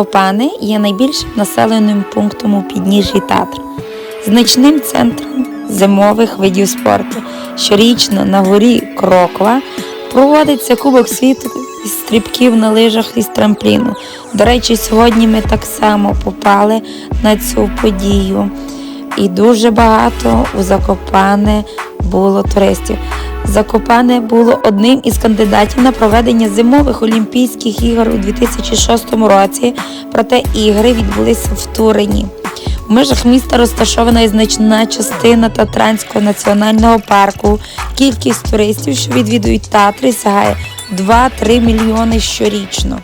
Закопане є найбільшим населеним пунктом у підніжжі Татр, значним центром зимових видів спорту. Щорічно на горі Кроква проводиться Кубок світу із стрибків на лижах із трампліну. До речі, сьогодні ми так само попали на цю подію. І дуже багато у Закопане було туристів. Закопане було одним із кандидатів на проведення зимових Олімпійських ігор у 2006 році, проте ігри відбулися в Турині. У межах міста розташована і значна частина Татранського національного парку. Кількість туристів, що відвідують Татри, сягає 2-3 мільйони щорічно.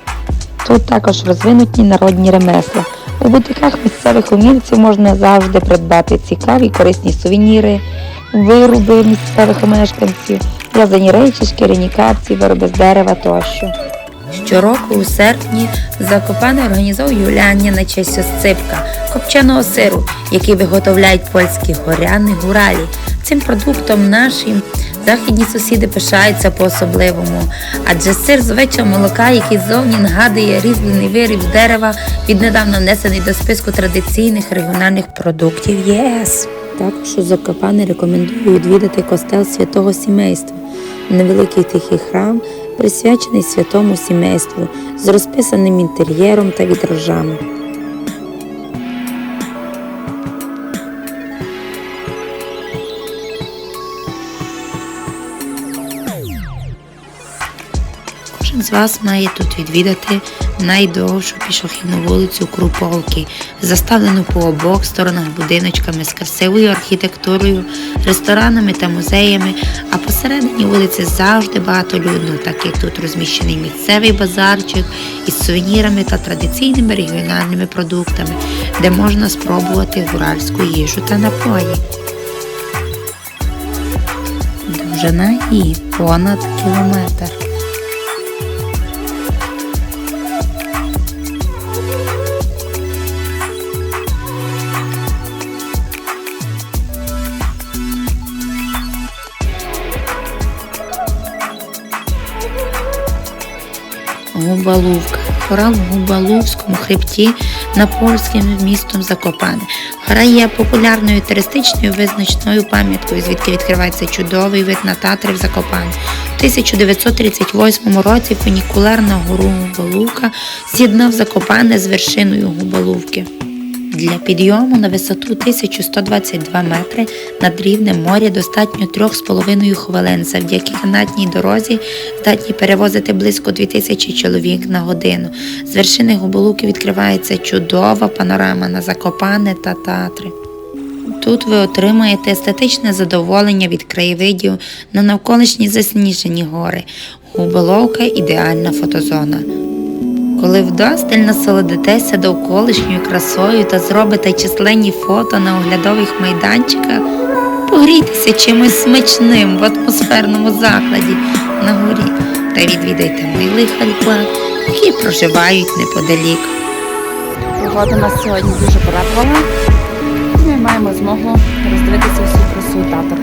Тут також розвинуті народні ремесла. У бутиках місцевих умільців можна завжди придбати цікаві корисні сувеніри, вироби місцевих мешканців, в'язані речі, шкіряні капці, вироби з дерева тощо. Щороку у серпні Закопане організовує гуляння на честь осципка, копченого сиру, який виготовляють польські горяни гуралі. Цим продуктом наші західні сусіди пишаються по-особливому, адже сир з овечого молока, який ззовні нагадує різьблений виріб з дерева, віднедавна внесений до списку традиційних регіональних продуктів ЄС. Також у Закопане рекомендую відвідати костел святого сімейства, невеликий тихий храм, присвячений святому сімейству з розписаним інтер'єром та вітражами. Кожен з вас має тут відвідати найдовшу пішохідну вулицю Круповки, заставлену по обох сторонах будиночками з красивою архітектурою, ресторанами та музеями, а посередині вулиці завжди багатолюдно, так як тут розміщений місцевий базарчик із сувенірами та традиційними регіональними продуктами, де можна спробувати гуральську їжу та напої. Довжина її понад кілометр. Губалувка. Гора в Губалувському хребті на польським містом Закопане. Гора є популярною туристичною визначною пам'яткою, звідки відкривається чудовий вид на Татри в Закопане. У 1938 році фунікулер на гору Губалувка з'єднав Закопане з вершиною Губалувки. Для підйому на висоту 1122 метри над рівнем моря достатньо 3,5 хвилин. Завдяки канатній дорозі здатні перевозити близько 2000 чоловік на годину. З вершини Губолуки відкривається чудова панорама на Закопане та Татри. Тут ви отримаєте естетичне задоволення від краєвидів на навколишні засніжені гори. Губоловка ідеальна фотозона. Коли вдосталь насолодитеся довколишньою красою та зробите численні фото на оглядових майданчиках, погрійтеся чимось смачним в атмосферному закладі на горі та відвідайте милих альпак, які проживають неподалік. Погода нас сьогодні дуже порадувала. Ми маємо змогу роздивитися всю красу татар.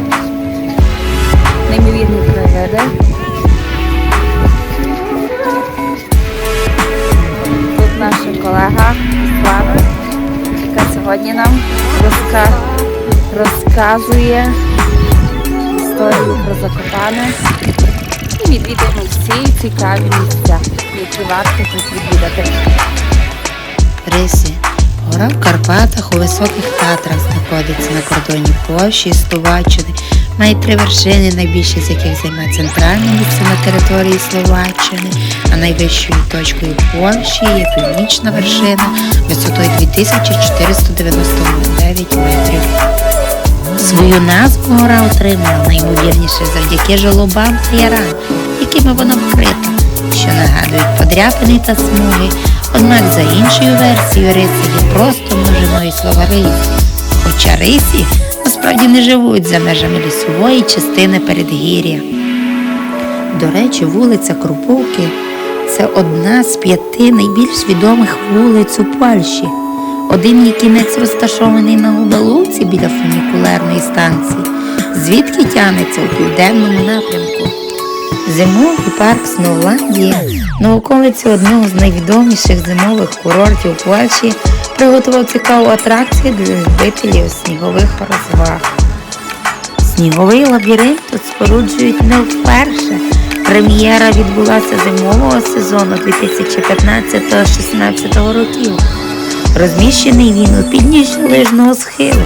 Неймовірні краєвиди. Розказує історію про Закопане. І відвідаємо всі цікаві місця, які варто тут відвідати. Рисі. Гора в Карпатах у високих Татрах знаходиться на кордоні Польщі і Словаччини. Має три вершини, найбільші з яких займає центральне місце на території Словаччини, а найвищою точкою Польщі є північна вершина висотою 2499 метрів. Свою назву гора отримала найімовірніше завдяки жолобам та ярам, якими вона вкрита, що нагадують подряпини та смуги. Однак за іншою версією риси є просто множиною слова рись. Хоча рисі насправді не живуть за межами лісової частини передгір'я. До речі, вулиця Круповки це одна з п'яти найбільш відомих вулиць у Польщі. Один її кінець розташований на Губалуці біля фунікулерної станції, звідки тягнеться у південному напрямку. Зимовий парк Сновландія на околиці одного з найвідоміших зимових курортів Польщі приготував цікаву атракцію для любителів снігових розваг. Сніговий лабіринт тут споруджують не вперше. Прем'єра відбулася зимового сезону 2015-16 років. Розміщений він у підніжжі лижного схилу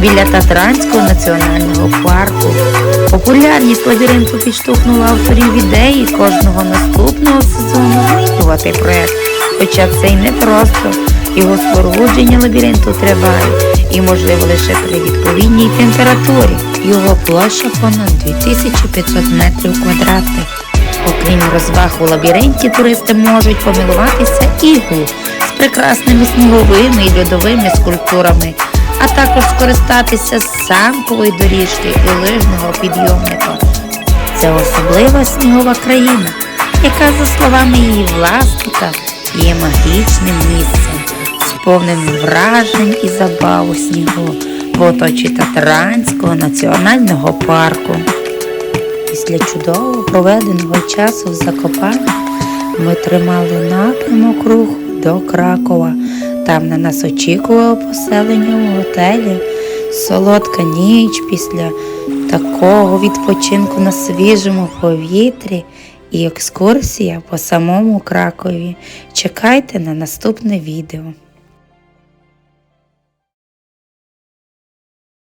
біля Татранського національного парку. Популярність лабіринту підштовхнула авторів ідеї кожного наступного сезону змінювати проект. Хоча це й не просто. Його спорудження лабіринту триває і можливо лише при відповідній температурі. Його площа понад 2500 метрів квадратних. Окрім розваг у лабіринті, туристи можуть помилуватися іглу з прекрасними сніговими і льодовими скульптурами, а також скористатися з самкової доріжки і лижного підйомника. Це особлива снігова країна, яка, за словами її власника, є магічним місцем, сповненим вражень і забав у снігу в оточі Татранського національного парку. Після чудово проведеного часу в Закопанні ми тримали напрямок руху до Кракова. Там на нас очікувало поселення у готелі, солодка ніч після такого відпочинку на свіжому повітрі і екскурсія по самому Кракові. Чекайте на наступне відео.